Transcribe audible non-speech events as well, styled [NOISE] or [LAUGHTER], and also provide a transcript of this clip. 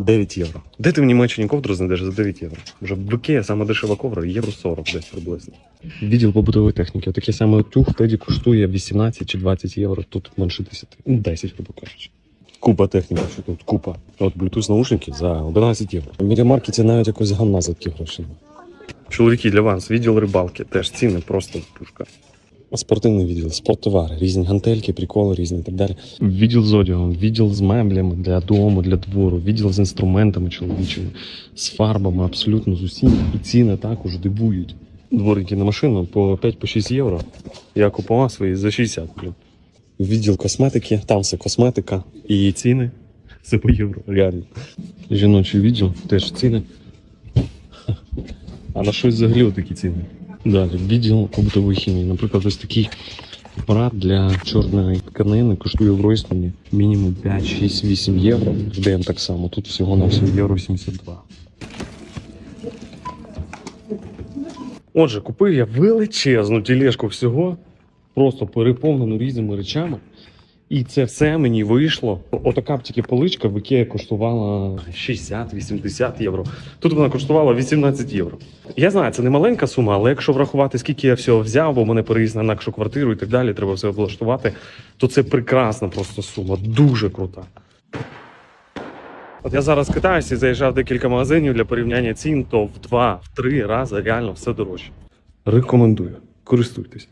9 євро. Де ти в Німеччині ковдру знайдеш за 9 євро? Вже в Ікеа сама дешева ковдра євро 40 десь приблизно. Відділ побутової техніки. Такий самий утюг в теді коштує 18 чи 20 євро, тут менше 10. Ну, 10, грубо кажучи. Купа техніки, що тут купа. От Bluetooth наушники за 11 євро. В мірімаркеті навіть якось гамна за такі гроші. Чоловіки для вас, відділ рибалки, теж ціни просто пушка. Спортивний відділ, спорттовари, різні гантельки, приколи різні і так далі. Відділ з одягом, відділ з меблями для дому, для двору, відділ з інструментами чоловічими, з фарбами, абсолютно з усім. І ціни також дивують. Дворики на машину по 5-6 євро. Я купував свої за 60, блін. Відділ косметики, там все косметика і ціни. [LAUGHS] Все по євро, реально. Жіночий відділ, теж ціни. А на щось взагалі такі ціни. Далі, відділ побутової хімії. Наприклад, ось такий апарат для чорної тканини коштує в Ройсмані мінімум 5, 6, 8 євро. В день так само. Тут всього на 8 євро 72. Отже, купив я величезну тілешку всього, просто переповнену різними речами. І це все мені вийшло. Отака б тільки поличка в Ікеа коштувала 60-80 євро. Тут вона коштувала 18 євро. Я знаю, це не маленька сума, але якщо врахувати, скільки я всього взяв, бо мене переїзд на інакшу квартиру і так далі, треба все облаштувати, то це прекрасна просто сума, дуже крута. От я зараз китаюся і заїжджав декілька магазинів для порівняння цін, то в два, в три рази реально все дорожче. Рекомендую, користуйтесь.